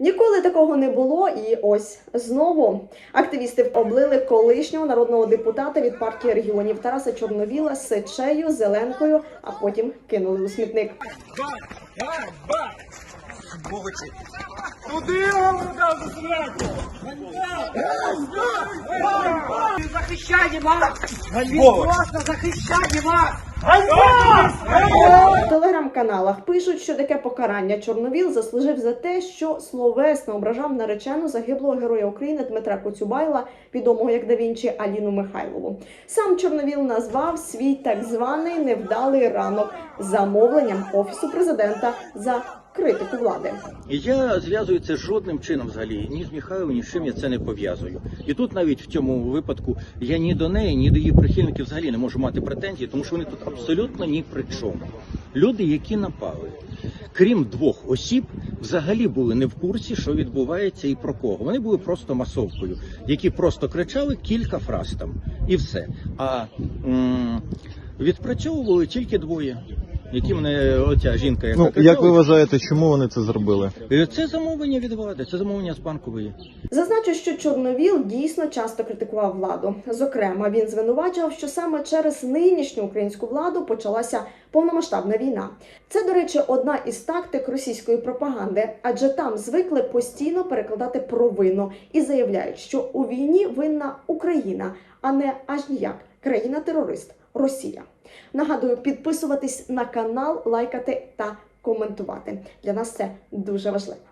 Ніколи такого не було, і ось знову активісти облили колишнього народного депутата від партії регіонів Тараса Чорновіла сечею, зеленкою, а потім кинули у смітник. Зверху? Захищаємо вас! Він просто захищає вас! Телеграм-каналах пишуть, що таке покарання Чорновіл заслужив за те, що словесно ображав наречену загиблого героя України Дмитра Коцюбайла, відомого як да Вінчі Аліну Михайлову. Сам Чорновіл назвав свій так званий невдалий ранок замовленням офісу президента за критику влади. Я зв'язую це жодним чином взагалі. Ні з Міхайловим, ні з чим я це не пов'язую. І тут навіть в цьому випадку я ні до неї, ні до її прихильників взагалі не можу мати претензій, тому що вони тут абсолютно ні при чому. Люди, які напали, крім двох осіб, взагалі були не в курсі, що відбувається і про кого. Вони були просто масовкою, які просто кричали кілька фраз там і все. А м- відпрацьовували тільки двоє. Які мене оця жінка, яка Ну, як ви вважаєте, чому вони це зробили? Це замовлення від влади, це замовлення з банкової. Зазначу, що Чорновіл дійсно часто критикував владу. Зокрема, він звинувачував, що саме через нинішню українську владу почалася повномасштабна війна. Це, до речі, одна із тактик російської пропаганди, адже там звикли постійно перекладати провину і заявляють, що у війні винна Україна, а не аж ніяк країна-терорист Росія. Нагадую, підписуватись на канал, лайкати та коментувати. Для нас це дуже важливо.